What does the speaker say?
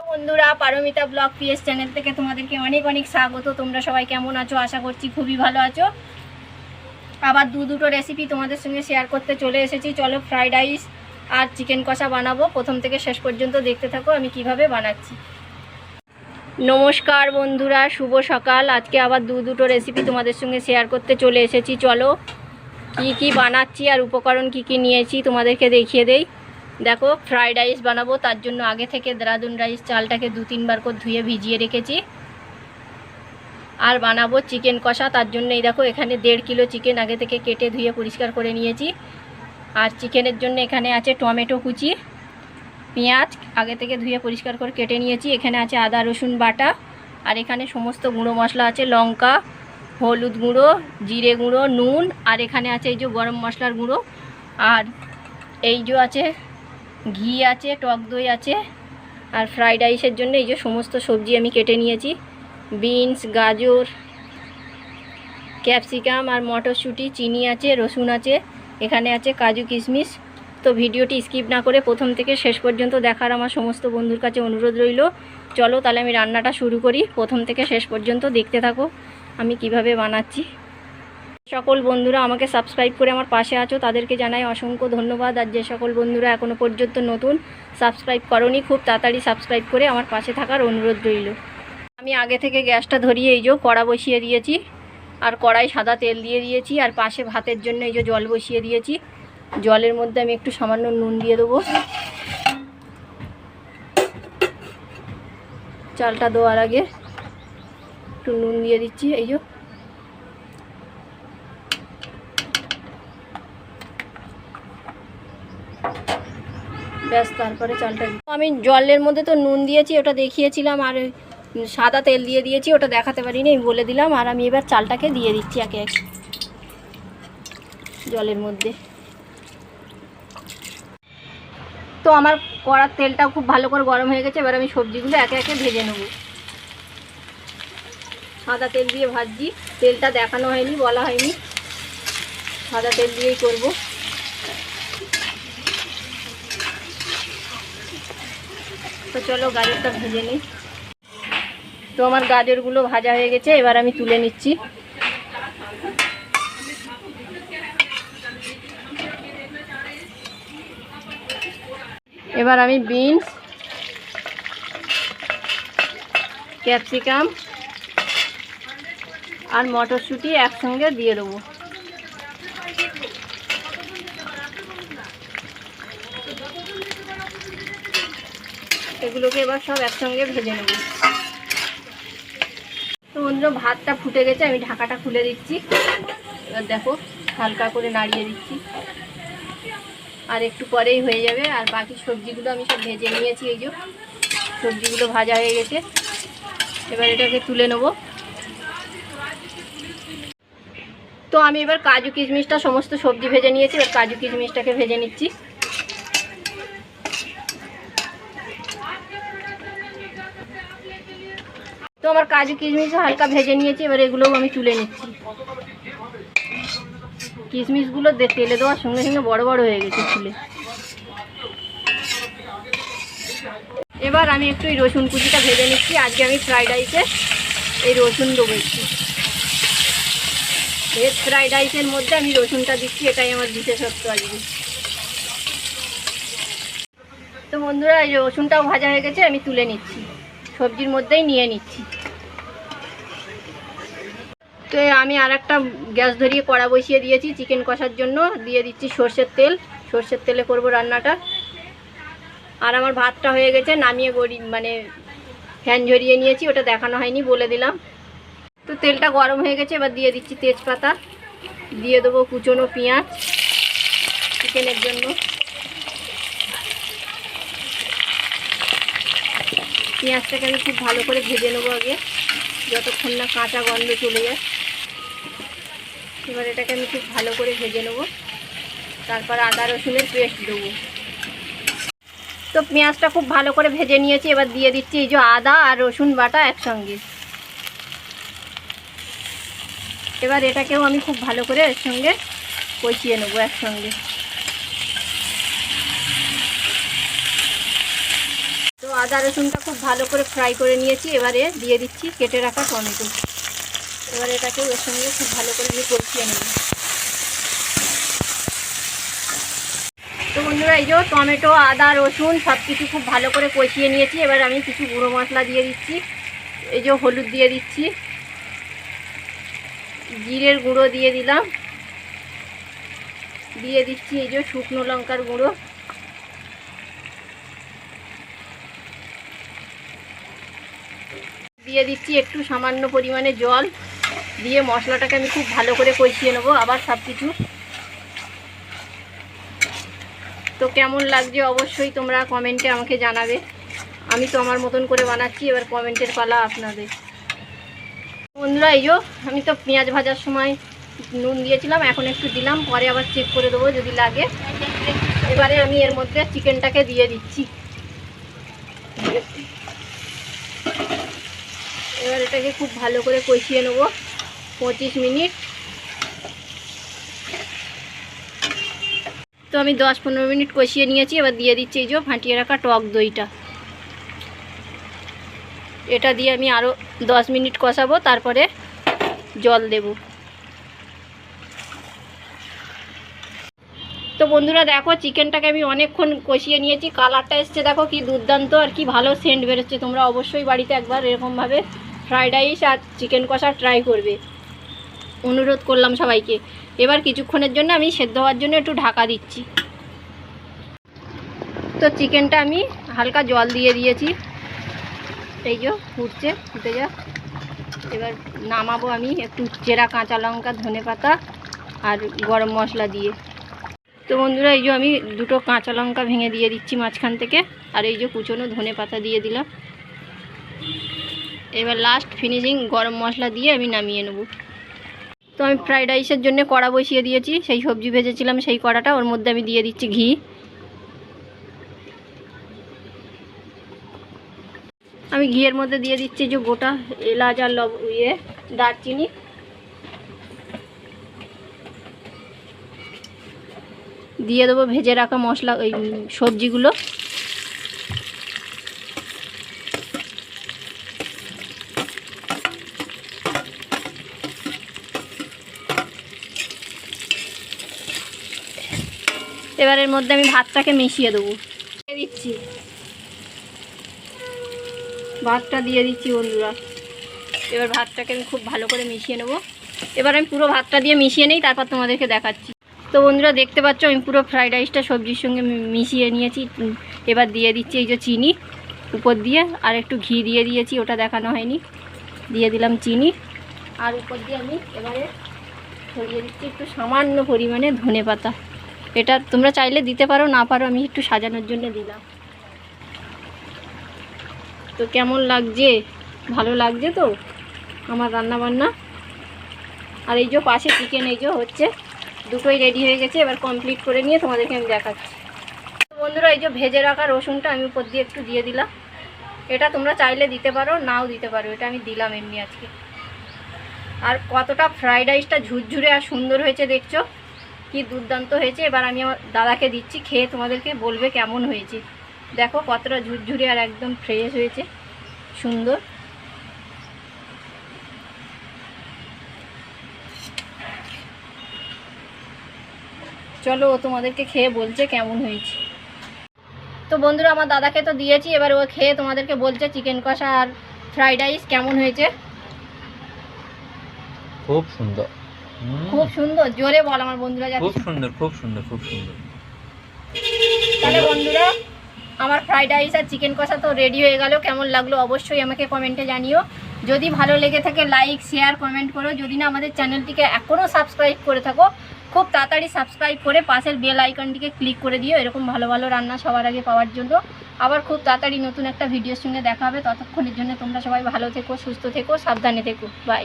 বন্ধুরা, Paromita blog PS channel থেকে তোমাদেরকে অনেক অনেক স্বাগত। তোমরা সবাই কেমন আছো? আশা করছি খুবই ভালো আছো। আবার দু দুটো রেসিপি তোমাদের সঙ্গে শেয়ার করতে চলে এসেছি। চলো ফ্রাইড রাইস আর চিকেন কষা বানাবো। প্রথম থেকে শেষ পর্যন্ত দেখতে থাকো আমি কীভাবে বানাচ্ছি। নমস্কার বন্ধুরা, শুভ সকাল। আজকে আবার দু দুটো রেসিপি তোমাদের সঙ্গে শেয়ার করতে চলে এসেছি। চলো কি কি বানাচ্ছি আর উপকরণ কি কি নিয়েছি তোমাদেরকে দেখিয়ে দেই। দেখো ফ্রায়েড রাইস বানাবো, তার জন্য আগে থেকে দেরাদুন রাইস চালটাকে দু তিনবার করে ধুয়ে ভিজিয়ে রেখেছি। আর বানাবো চিকেন কষা, তার জন্য এই দেখো, এখানে দেড় কিলো চিকেন আগে থেকে কেটে ধুয়ে পরিষ্কার করে নিয়েছি। আর চিকেনের জন্য এখানে আছে টমেটো কুচি, পেঁয়াজ আগে থেকে ধুয়ে পরিষ্কার করে কেটে নিয়েছি। এখানে আছে আদা, রসুন বাটা, আর এখানে সমস্ত গুঁড়ো মশলা আছে, লঙ্কা, হলুদ গুঁড়ো, জিরে গুঁড়ো, নুন, আর এখানে আছে এই যে গরম মশলার গুঁড়ো। আর এই যে আছে ঘি আছে, টক দই আছে আর ফ্রাইড রাইসের জন্য এই যে সমস্ত সবজি আমি কেটে নিয়েছি। বিনস গাজর ক্যাপসিকাম আর মটরশুঁটি, চিনি আছে, রসুন আছে, এখানে আছে কাজু কিশমিশ। তো ভিডিওটি স্কিপ না করে প্রথম থেকে শেষ পর্যন্ত দেখার আমার সমস্ত বন্ধুর কাছে অনুরোধ রইল। চলো তাহলে আমি রান্নাটা শুরু করি। প্রথম থেকে শেষ পর্যন্ত দেখতে থাকো আমি কীভাবে বানাচ্ছি। সকল বন্ধুরা আমাকে সাবস্ক্রাইব করে আমার পাশে আছো, তাদেরকে জানাই অসংখ্য ধন্যবাদ। আর যে সকল বন্ধুরা এখনও পর্যন্ত নতুন সাবস্ক্রাইব করনি, খুব তাড়াতাড়ি সাবস্ক্রাইব করে আমার পাশে থাকার অনুরোধ রইল। আমি আগে থেকে গ্যাসটা ধরিয়ে এই যে কড়া বসিয়ে দিয়েছি, আর কড়াই সাদা তেল দিয়ে দিয়েছি, আর পাশে ভাতের জন্য এই যে জল বসিয়ে দিয়েছি। জলের মধ্যে আমি একটু সামান্য নুন দিয়ে দেবো। চালটা দেওয়ার আগে একটু নুন দিয়ে দিচ্ছি, এই যে। ব্যাস, তারপরে চালটা। আমি জলের মধ্যে তো নুন দিয়েছি, ওটা দেখিয়েছিলাম, আর সাদা তেল দিয়ে দিয়েছি, ওটা দেখাতে পারিনি, আমি বলে দিলাম, আর আমি এবার চালটাকে দিয়ে দিচ্ছি একে একে, জলের মধ্যে তো আমার কড়ার তেলটা খুব ভালো করে গরম হয়ে গেছে, এবার আমি সবজিগুলো একে একে ভেজে নেব সাদা তেল দিয়ে ভাজছি, তেলটা দেখানো হয়নি, বলা হয়নি, সাদা তেল দিয়েই করব তো চলো গাজরটা ভেজে নিই। তো আমার গাজরগুলো ভাজা হয়ে গেছে, এবার আমি তুলে নিচ্ছি। এবার আমি বিনস, ক্যাপসিকাম আর মটরশুঁটি একসঙ্গে দিয়ে দেবো। এগুলোকে এবার সব একসঙ্গে ভেজে নেব। তো বন্ধুরা, ভাতটা ফুটে গেছে, আমি ঢাকাটা খুলে দিচ্ছি। এবার দেখো, হালকা করে নাড়িয়ে দিচ্ছি। আর একটু পরেই হয়ে যাবে। আর বাকি সবজিগুলো আমি সব ভেজে নিয়েছি, এই যে। সবজিগুলো ভাজা হয়ে গেছে। এবার এটাকে তুলে নেব। তো আমি এবার কাজু কিশমিশটা, সমস্ত সবজি ভেজে নিয়েছি। এবার কাজু কিশমিশটাকে ভেজে নিচ্ছি। তো আমার কাজু কিশমিশ হালকা ভেজে নিয়েছি, এবার এগুলোও আমি তুলে নিচ্ছি। কিশমিশগুলো তেলে দেওয়ার সঙ্গে সঙ্গে বড় বড় হয়ে গেছে ফুলে। এবার আমি একটু এই রসুন কুচিটা ভেজে নিচ্ছি। আজকে আমি ফ্রাইড রাইসে এই রসুন দেবো একটু। ভেজ ফ্রাইড রাইসের মধ্যে আমি রসুনটা দিচ্ছি, এটাই আমার বিশেষত্ব আজকে। তো বন্ধুরা, এই রসুনটাও ভাজা হয়ে গেছে, আমি তুলে নিচ্ছি। সবজির মধ্যেই নিয়ে নিচ্ছি। তো আমি আর একটা গ্যাস ধরিয়ে কড়া বসিয়ে দিয়েছি, চিকেন কষার জন্য। দিয়ে দিচ্ছি সর্ষের তেল। সর্ষের তেলে করব রান্নাটা। আর আমার ভাতটা হয়ে গেছে, নামিয়ে গড়ি মানে ফ্যান ঝরিয়ে নিয়েছি, ওটা দেখানো হয়নি, বলে দিলাম। তো তেলটা গরম হয়ে গেছে, এবার দিয়ে দিচ্ছি তেজপাতা। দিয়ে দেবো কুচনো পেঁয়াজ, চিকেনের জন্য। পেঁয়াজটাকে আমি খুব ভালো করে ভেজে নেব আগে, যতক্ষণ না কাঁচা গন্ধ চলে যায়। এবার এটাকে আমি খুব ভালো করে ভেজে নেব। তারপর আদা রসুনের পেস্ট দেবো। তো পেঁয়াজটা খুব ভালো করে ভেজে নিয়েছি, এবার দিয়ে দিচ্ছি এই যে আদা আর রসুন বাটা একসঙ্গে। এবার এটাকেও আমি খুব ভালো করে এর সঙ্গে কষিয়ে নেব একসঙ্গে। আদা রসুনটা খুব ভালো করে ফ্রাই করে নিয়েছি, এবারে দিয়ে দিচ্ছি কেটে রাখা টমেটো। এবার এটাকে ওর সঙ্গে খুব ভালো করে আমি কষিয়ে নেব। তো বন্ধুরা, এই যে টমেটো, আদা, রসুন সব কিছু খুব ভালো করে কষিয়ে নিয়েছি, এবার আমি কিছু গুঁড়ো মশলা দিয়ে দিচ্ছি। এই যে হলুদ দিয়ে দিচ্ছি। জিরের গুঁড়ো দিয়ে দিলাম। দিয়ে দিচ্ছি এই যে শুকনো লঙ্কার গুঁড়ো। দিয়ে দিচ্ছি একটু সামান্য পরিমাণে জল। দিয়ে মশলাটাকে আমি খুব ভালো করে কষিয়ে নেব আবার সব কিছু তো কেমন লাগছে অবশ্যই তোমরা কমেন্টে আমাকে জানাবে। আমি তো আমার মতন করে বানাচ্ছি, এবার কমেন্টের পালা আপনাদের। বন্ধুরা, এই আমি তো পেঁয়াজ ভাজার সময় নুন দিয়েছিলাম, এখন একটু দিলাম, পরে আবার চেক করে দেবো যদি লাগে। এবারে আমি এর মধ্যে চিকেনটাকে দিয়ে দিচ্ছি। এবার এটাকে খুব ভালো করে কষিয়ে নেব পঁচিশ মিনিট। তো আমি দশ পনেরো মিনিট কষিয়ে নিয়েছি, এবার দিয়ে দিচ্ছি এই যে ফাটিয়ে রাখা টক দইটা। এটা দিয়ে আমি আরও দশ মিনিট কষাবো, তারপরে জল দেব। তো বন্ধুরা দেখো, চিকেনটাকে আমি অনেকক্ষণ কষিয়ে নিয়েছি, কালারটা এসছে দেখো কি দুর্দান্ত আর কি ভালো সেন্ট বেরোচ্ছে। তোমরা অবশ্যই বাড়িতে একবার এরকমভাবে ফ্রাইড রাইস আর চিকেন কষা ট্রাই করবে। অনুরোধ করলাম সবাইকে। এবার কিছুক্ষণের জন্য আমি সেদ্ধ হওয়ার জন্য একটু ঢাকা দিচ্ছি। তো চিকেনটা আমি হালকা জল দিয়ে দিয়েছি। এই যে ফুটছে ফুটে যা। এবার নামাবো আমি একটু চেরা কাঁচা লঙ্কা, ধনে পাতা আর গরম মশলা দিয়ে। তো বন্ধুরা, এই যে আমি দুটো কাঁচা লঙ্কা ভেঙে দিয়ে দিচ্ছি মাঝখান থেকে। আর এই যে কুচনো ধনে পাতা দিয়ে দিলাম। এবার লাস্ট ফিনিশিং গরম মশলা দিয়ে আমি নামিয়ে নেব। তো আমি ফ্রাইড রাইসের জন্য কড়া বসিয়ে দিয়েছি, সেই সবজি ভেজেছিলাম, সেই কড়াটা, ওর মধ্যে আমি দিয়ে দিচ্ছি ঘি। আমি ঘিয়ের মধ্যে দিয়ে দিচ্ছি যে গোটা এলাচ আর লব ইয়ে দারচিনি। দিয়ে দেবো ভেজে রাখা মশলা ওই সবজিগুলো। এবার এর মধ্যে আমি ভাতটাকে মিশিয়ে দেবো। দিচ্ছি। ভাতটা দিয়ে দিচ্ছি বন্ধুরা। এবার ভাতটাকে আমি খুব ভালো করে মিশিয়ে নেব। এবার আমি পুরো ভাতটা দিয়ে মিশিয়ে নেই, তারপর তোমাদেরকে দেখাচ্ছি। তো বন্ধুরা, দেখতে পাচ্ছ, আমি পুরো ফ্রাইড রাইসটা সবজির সঙ্গে মিশিয়ে নিয়েছি। এবার দিয়ে দিচ্ছি এই যে চিনি উপর দিয়ে, আর একটু ঘি দিয়ে দিয়েছি, ওটা দেখানো হয়নি। দিয়ে দিলাম চিনি। আর উপর দিয়ে আমি এবারে ছড়িয়ে দিচ্ছি একটু সামান্য পরিমাণে ধনে পাতা এটা তোমরা চাইলে দিতে পারো, না পারো আমি একটু সাজানোর জন্য দিলাম। তো কেমন লাগছে? ভালো লাগছে তো? আমার রান্না বান্না আর এই যে পাশে চিকেন এই যে হচ্ছে, দুটোই রেডি হয়ে গেছে, এবার কমপ্লিট করে নিয়ে তোমাদেরকে আমি দেখাচ্ছি। বন্ধুরা, এই যে ভেজে রাখা রসুনটা আমি উপর দিয়ে একটু দিয়ে দিলাম। এটা তোমরা চাইলে দিতে পারো, নাও দিতে পারো, এটা আমি দিলাম এমনি আজকে। আর কতটা ফ্রাইড রাইসটা ঝুরঝুরে আর সুন্দর হয়েছে দেখছ? কি দুর্দান্ত হয়েছে। এবার আমি আমার দাদাকে দিচ্ছি, খেয়ে তোমাদেরকে বলবে কেমন হয়েছে। দেখো কতটা ঝুরঝুরে আর একদম ফ্রেশ হয়েছে। সুন্দর। চলো ও তোমাদেরকে খেয়ে বলছে কেমন হয়েছে। তো বন্ধুরা, আমার দাদাকে তো দিয়েছি, এবার ও খেয়ে তোমাদেরকে বলছে চিকেন কষা আর ফ্রাইড রাইস কেমন হয়েছে। খুব সুন্দর। খুব সুন্দর জোরে বল আমার বন্ধুরা যাতে খুব সুন্দর খুব সুন্দর খুব সুন্দর। তাহলে বন্ধুরা আমার ফ্রাইড রাইস আর চিকেন কষা তো রেডি হয়ে গেল। কেমন লাগল অবশ্যই আমাকে কমেন্টে জানিও। যদি ভালো লেগে থাকে লাইক শেয়ার কমেন্ট করো। যদি না আমাদের চ্যানেলটিকে এখনও সাবস্ক্রাইব করে থাকো খুব তাড়াতাড়ি সাবস্ক্রাইব করে পাশের বেল আইকনটিকে ক্লিক করে দিও। এরকম ভালো ভালো রান্না সবার আগে পাওয়ার জন্য। আবার খুব তাড়াতাড়ি নতুন একটা ভিডিওর সঙ্গে দেখা হবে। ততক্ষণের জন্য তোমরা সবাই ভালো থেকো সুস্থ থেকো সাবধানে থেকো। বাই